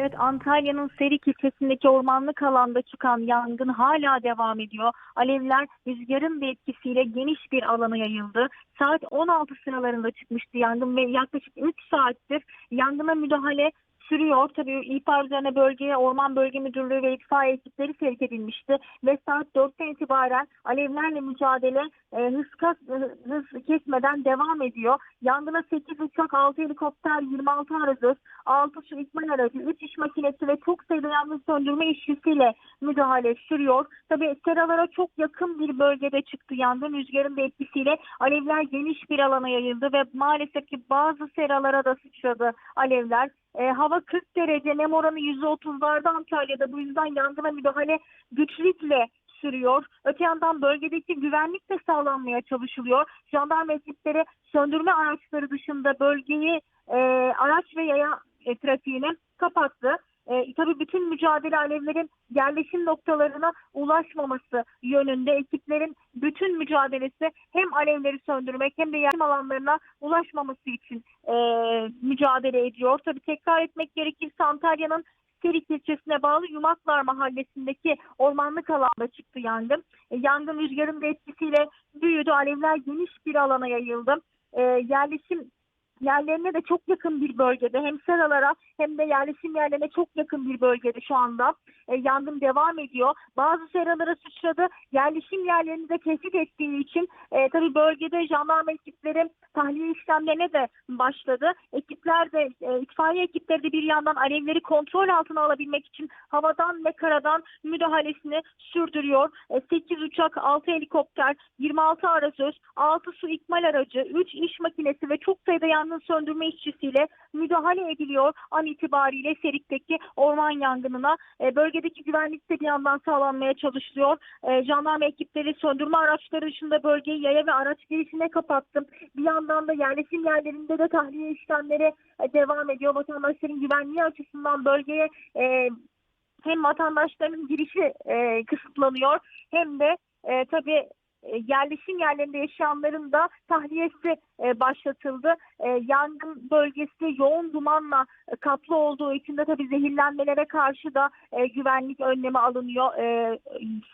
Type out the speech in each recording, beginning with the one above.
Evet Antalya'nın Serik ilçesindeki ormanlık alanda çıkan yangın hala devam ediyor. Alevler rüzgarın da etkisiyle geniş bir alana yayıldı. Saat 16 sıralarında çıkmıştı yangın ve yaklaşık 3 saattir yangına müdahale sürüyor. Tabii ihbar üzerine bölgeye Orman Bölge Müdürlüğü ve itfaiye ekipleri sevk edilmişti. Ve saat 4'ten itibaren alevlerle mücadele e, hız, kas- hız kesmeden devam ediyor. Yangına 8 uçak, 6 helikopter, 26 aracı, 6 su ikmal aracı, 3 iş makinesi ve çok sayıda yangın söndürme işçisiyle müdahale sürüyor. Tabii seralara çok yakın bir bölgede çıktı yangın. Rüzgarın da etkisiyle alevler geniş bir alana yayıldı ve maalesef ki bazı seralara da sıçradı alevler. E, hava 40 derece, nem oranı %30'larda Antalya'da. Bu yüzden yangına müdahale güçlükle sürüyor. Öte yandan bölgedeki güvenlik de sağlanmaya çalışılıyor. Jandarma ekipleri söndürme araçları dışında bölgeyi e, araç ve yaya e, trafiğine kapattı. E, tabii bütün mücadele alevlerin yerleşim noktalarına ulaşmaması yönünde ekiplerin bütün mücadelesi hem alevleri söndürmek hem de yerleşim alanlarına ulaşmaması için e, mücadele ediyor. Tabii tekrar etmek gerekirse Antalya'nın Serik ilçesine bağlı Yumaklar mahallesindeki ormanlık alanda çıktı yangın. E, yangın rüzgarın etkisiyle büyüdü. Alevler geniş bir alana yayıldı. E, yerleşim yerlerine de çok yakın bir bölgede hem seralara hem de yerleşim yerlerine çok yakın bir bölgede şu anda e, yangın devam ediyor. Bazı seralara sıçradı. Yerleşim yerlerini de tehdit ettiği için e, tabii bölgede jandarma ekipleri tahliye işlemlerine de başladı. Ekipler de e, itfaiye ekipleri de bir yandan alevleri kontrol altına alabilmek için havadan ve karadan müdahalesini sürdürüyor. E, 8 uçak, 6 helikopter, 26 arazöz, 6 su ikmal aracı, 3 iş makinesi ve çok sayıda yangın söndürme işçisiyle müdahale ediliyor an itibariyle Serik'teki orman yangınına. E, bölgedeki güvenlik de bir yandan sağlanmaya çalışılıyor. E, jandarma ekipleri söndürme araçları dışında bölgeyi yaya ve araç girişine kapattı. Bir yandan da yerleşim yerlerinde de tahliye işlemleri e, devam ediyor. Vatandaşların güvenliği açısından bölgeye e, hem vatandaşların girişi e, kısıtlanıyor hem de e, tabii yerleşim yerlerinde yaşayanların da tahliyesi e, başlatıldı. E, yangın bölgesi yoğun dumanla e, kaplı olduğu için de tabii zehirlenmelere karşı da e, güvenlik önlemi alınıyor. E,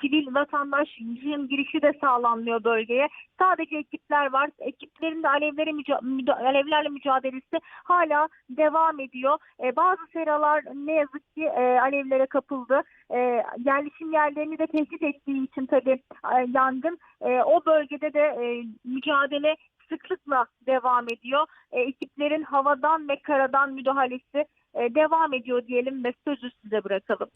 sivil vatandaşın girişi de sağlanmıyor bölgeye. Sadece ekipler var. Ekiplerin de alevlere müca- alevlerle mücadelesi hala devam ediyor. E, bazı seralar ne yazık ki e, alevlere kapıldı. E, yerleşim yerlerini de tehdit ettiği için tabii e, yangın e, o bölgede de e, mücadele sıklıkla devam ediyor. E, ekiplerin havadan ve karadan müdahalesi e, devam ediyor diyelim ve sözü size bırakalım.